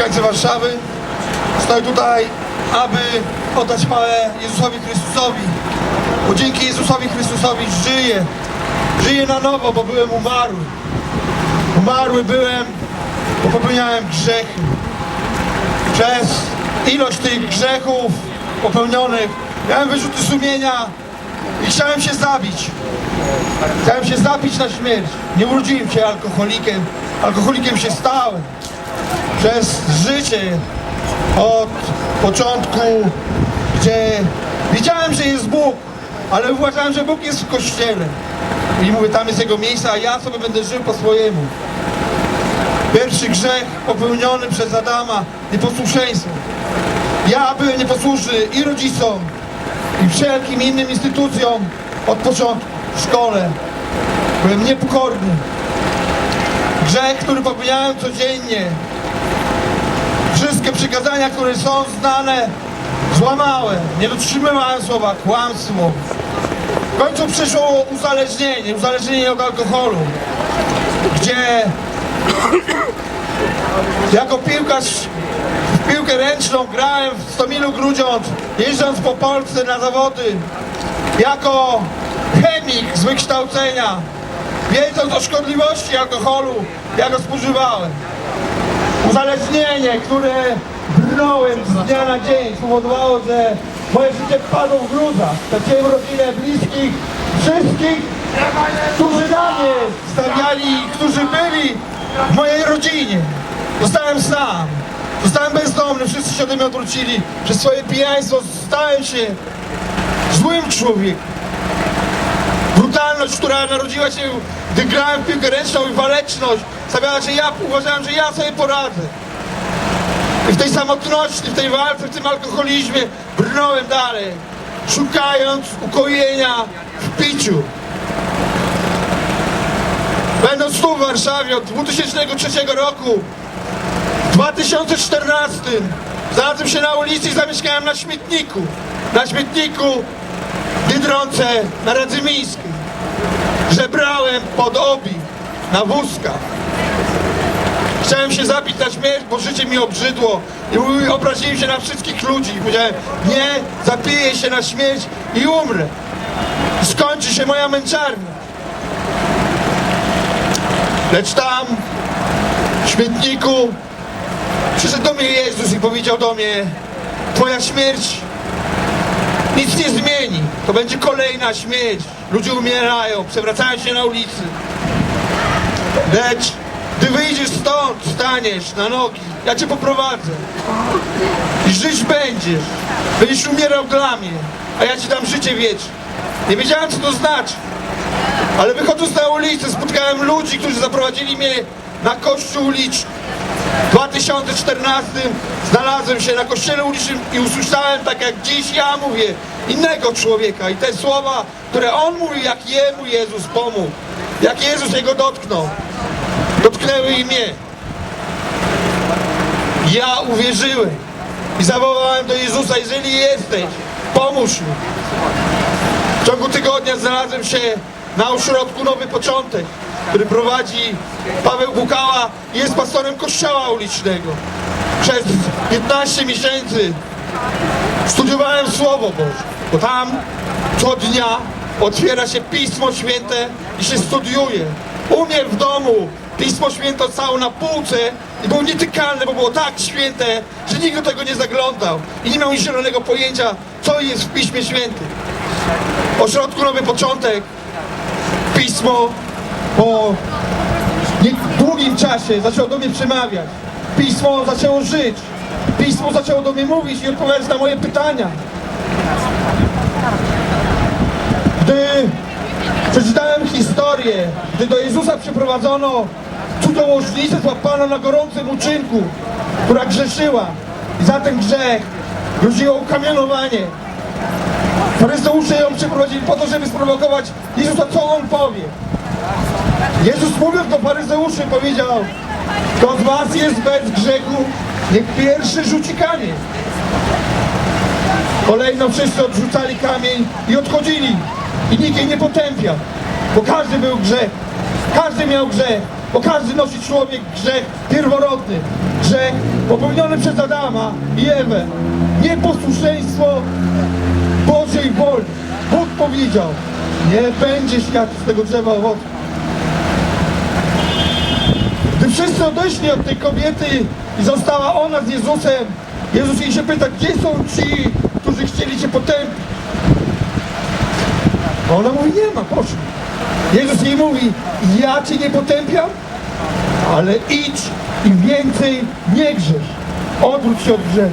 mieszkańcy Warszawy. Stoję tutaj, aby oddać chwałę Jezusowi Chrystusowi. Bo dzięki Jezusowi Chrystusowi żyję. Żyję na nowo, bo byłem umarły. Umarły byłem, bo popełniałem grzechy. Przez ilość tych grzechów popełnionych miałem wyrzuty sumienia i chciałem się zabić. Chciałem się zabić na śmierć. Nie urodziłem się alkoholikiem. Alkoholikiem się stałem. Przez życie od początku, gdzie wiedziałem, że jest Bóg, ale uważałem, że Bóg jest w kościele. I mówię, tam jest jego miejsce, a ja sobie będę żył po swojemu. Pierwszy grzech popełniony przez Adama, nieposłuszeństwo. Ja byłem nieposłuszny i rodzicom, i wszelkim innym instytucjom od początku w szkole. Byłem niepokorny. Grzech, który popełniałem codziennie. Wszystkie przykazania, które są znane, złamałem. Nie dotrzymywałem słowa kłamstwo. W końcu przyszło uzależnienie, uzależnienie od alkoholu, gdzie jako piłkarz w piłkę ręczną grałem w Stomilu Grudziądz, jeżdżąc po Polsce na zawody. Jako chemik z wykształcenia, wiedząc o szkodliwości alkoholu, ja go spożywałem. Uzależnienie, które brnąłem z dnia na dzień, spowodowało, że moje życie padło w gruzach. Straciłem rodzinę, bliskich, wszystkich, którzy na mnie stawiali, którzy byli w mojej rodzinie. Zostałem sam. Zostałem bezdomny, wszyscy się ode mnie odwrócili. Przez swoje pijaństwo stałem się złym człowiekiem. Brutalność, która narodziła się, gdy grałem w piłkę ręczną i waleczność, sprawiała, że ja uważałem, że ja sobie poradzę. I w tej samotności, w tej walce, w tym alkoholizmie brnąłem dalej, szukając ukojenia w piciu. Będąc tu w Warszawie od 2003 roku, w 2014 znalazłem się na ulicy i zamieszkałem na śmietniku. Na śmietniku Biedronce na Radzymińskiej. Żebrałem pod obi na wózkach. Chciałem się zabić na śmierć, bo życie mi obrzydło i obraziłem się na wszystkich ludzi. I powiedziałem, nie, zapiję się na śmierć i umrę. Skończy się moja męczarnia. Lecz tam, w śmietniku, przyszedł do mnie Jezus i powiedział do mnie, twoja śmierć nic nie zmieni. To będzie kolejna śmierć. Ludzie umierają, przewracają się na ulicy. Lecz gdy wyjdziesz stąd, staniesz na nogi, ja cię poprowadzę. I żyć będziesz. Będziesz umierał dla mnie, a ja ci dam życie wieczne. Nie wiedziałem, co to znaczy. Ale wychodząc na ulicę, spotkałem ludzi, którzy zaprowadzili mnie na kościół uliczny. W 2014 znalazłem się na kościele ulicznym i usłyszałem, tak jak dziś ja mówię, innego człowieka. I te słowa, które on mówił, jak jemu Jezus pomógł, jak Jezus jego dotknął, dotknęły i mnie. Ja uwierzyłem i zawołałem do Jezusa, jeżeli jesteś, pomóż mi. W ciągu tygodnia znalazłem się na ośrodku Nowy Początek, który prowadzi Paweł Bukała jest pastorem kościoła ulicznego. Przez 15 miesięcy studiowałem Słowo Boże, bo tam co dnia otwiera się Pismo Święte i się studiuje. U mnie w domu Pismo Święte stało na półce i było nietykalne, bo było tak święte, że nikt do tego nie zaglądał i nie miał zielonego pojęcia, co jest w Piśmie Świętym. Ośrodku Nowy Początek Pismo po długim czasie zaczęło do mnie przemawiać. Pismo zaczęło żyć. Pismo zaczęło do mnie mówić i odpowiadać na moje pytania. Gdy przeczytałem historię, gdy do Jezusa przyprowadzono cudzołożnicę, złapano na gorącym uczynku, która grzeszyła i za ten grzech groziło ukamienowanie. Faryzeusze ją przeprowadzili po to, żeby sprowokować Jezusa, co On powie. Jezus mówiąc do faryzeuszy powiedział, kto z was jest bez grzechu, niech pierwszy rzuci kamień. Kolejno wszyscy odrzucali kamień i odchodzili. I nikt jej nie potępiał, bo każdy był grzech. Każdy miał grzech. bo każdy nosi człowiek grzech pierworodny, grzech popełniony przez Adama i Ewę. Nieposłuszeństwo Bożej woli. Bóg powiedział, nie będziesz jadł z tego drzewa owocu. Gdy wszyscy odeszli od tej kobiety i została ona z Jezusem, Jezus jej się pyta, gdzie są ci, którzy chcieli Cię potępić? A ona mówi, nie ma, poszli. Jezus jej mówi, ja Cię nie potępiam, ale idź i więcej nie grzesz. Odwróć się od grzechu.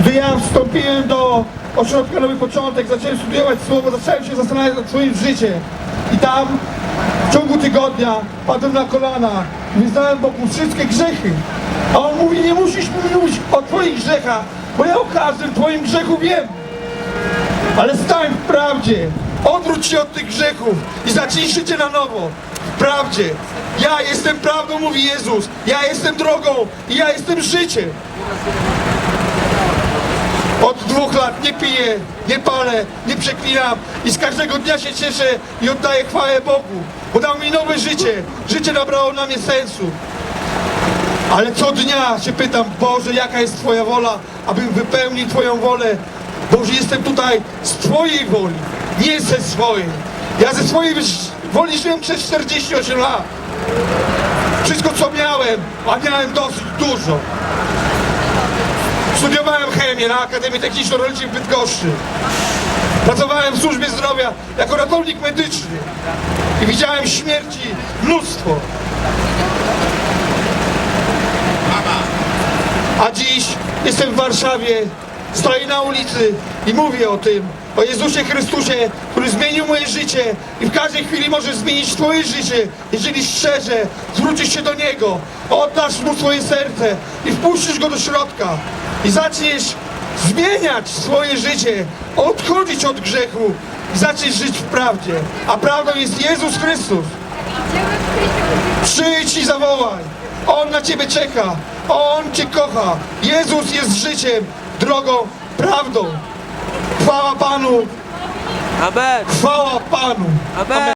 Gdy ja wstąpiłem do ośrodka Nowy Początek, zacząłem studiować Słowo, zacząłem się zastanawiać nad swoim życiem. I tam w ciągu tygodnia padłem na kolana wyznałem Bogu wszystkie grzechy. A On mówi, nie musisz mi mówić o Twoich grzechach, bo ja o każdym Twoim grzechu wiem. Ale stań w prawdzie, odwróć się od tych grzechów i zacznij życie na nowo. W prawdzie. Ja jestem prawdą, mówi Jezus. Ja jestem drogą i ja jestem życiem. Od dwóch lat nie piję, nie palę, nie przeklinam i z każdego dnia się cieszę i oddaję chwałę Bogu, bo dał mi nowe życie. Życie nabrało na mnie sensu. Ale co dnia się pytam, Boże, jaka jest Twoja wola, abym wypełnił Twoją wolę. Boże, jestem tutaj z Twojej woli, nie ze swojej. Ja ze swojej woli żyłem przez 48 lat. Wszystko, co miałem, a miałem dosyć dużo. Studiowałem chemię na Akademii Techniczno-Rolniczej w Bydgoszczy. Pracowałem w służbie zdrowia jako ratownik medyczny i widziałem śmierci mnóstwo. A dziś jestem w Warszawie, stoję na ulicy i mówię o tym, o Jezusie Chrystusie, który zmienił moje życie i w każdej chwili może zmienić Twoje życie, jeżeli szczerze zwrócisz się do Niego, oddasz Mu swoje serce i wpuścisz Go do środka i zaczniesz zmieniać swoje życie, odchodzić od grzechu i zaczniesz żyć w prawdzie. A prawdą jest Jezus Chrystus. Przyjdź i zawołaj. On na ciebie czeka. On cię kocha. Jezus jest życiem, drogą, prawdą. Chwała Panu. Amen. Chwała Panu. Amen.